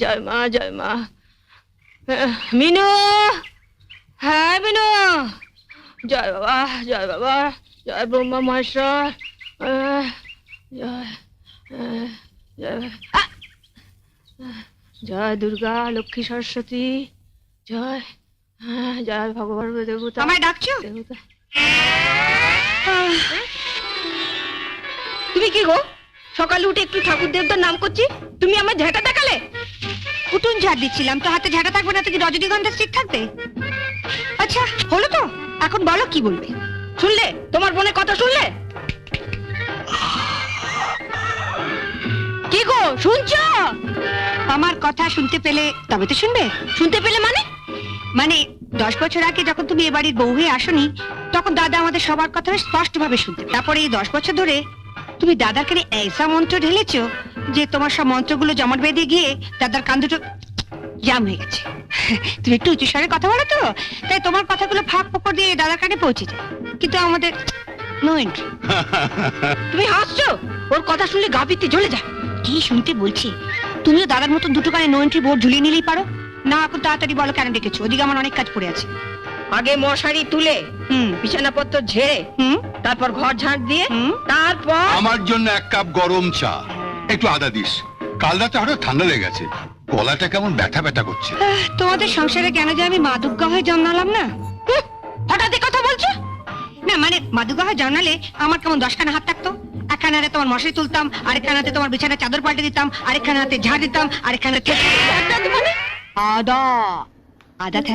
জয় মা জয় মা। মিনু! হ্যাঁ মিনু! জয় বাবা জয় বাবা, জয় ব্রহ্মা মহেশ্বর। জয় জয়! জয় দুর্গা, লক্ষ্মী সরস্বতী। জয়। আহ, জয় ভগবান দেবতা। আমায় ডাকছো? দেবতা। তুমি কি গো? সকালে উঠে একটু ঠাকুর দেবতার নাম করছি? তুমি আমার ঝেঁটা দেখালে? উঠুন ঝাড় দিচ্ছিলাম তো হাতে ঝাঁটা থাকবে না তো কি রজনীগন্ধা স্টিক থাকবে? আচ্ছা হলো তো? এখন বলো কি বলবে? শুনলে? তোমার বোনের কথা শুনলে? গো শুনছো? আমার কথা শুনতে পেলে তবে তো শুনবে। শুনতে পেলে মানে? মানে দশ বছর আগে যখন তুমি এ বাড়ির বউ হয়ে আসনি তখন দাদা আমাদের সবার কথা স্পষ্ট ভাবে শুনতে তারপরে এই দশ বছর ধরে তুমি দাদার কানে ऐसा মন্ত্র ঢেলেছো যে তোমার সব মন্ত্রগুলো জমাট বেঁধে গিয়ে দাদার কান দুটো জাম হয়ে গেছে। তুমি একটু উঁচু স্বরে কথা বলো তো। তাই তোমার কথাগুলো ফাঁক ফোকর দিয়ে দাদার কানে পৌঁছে যায়। কিন্তু আমাদের নো এন্ট্রি। তুমি হাসছো? ওর কথা শুনলে গা পিত্তি জ্বলে যায়। কি শুনতে বলছি তুমিও দাদার মতন দুটো কানে নো এন্ট্রি বোর্ড ঝুলিয়ে নিলেই পারো? না এখন তাড়াতাড়ি বলো কেন ডেকেছো? ওদিকে আমার অনেক কাজ পড়ে আছে। আগে মশারি তুলে হুম। বিছানাপত্র ঝেড়ে হুম। তারপর ঘর ঝাঁট দিয়ে তারপর আমার জন্য এক কাপ গরম চা। একটু আদা দিস। কাল রাতে হঠাৎ ঠান্ডা লেগে গেছে গলাটা কেমন ব্যথা ব্যথা করছে। তোমাদের সংসারে কেন যে আমি মা দুর্গা হয়ে জন্মালাম না? মাদুগাহা জানালে আমার কেমন দশখানা হাত থাকতো? একখানাতে তোমার মশাই তুলতাম, আরেকখানাতে তোমার বিছানা চাদর পাল্টে দিতাম, আরেকখানাতে ঝাড় দিতাম, আরেকখানাতে আদা। আদা থ্যা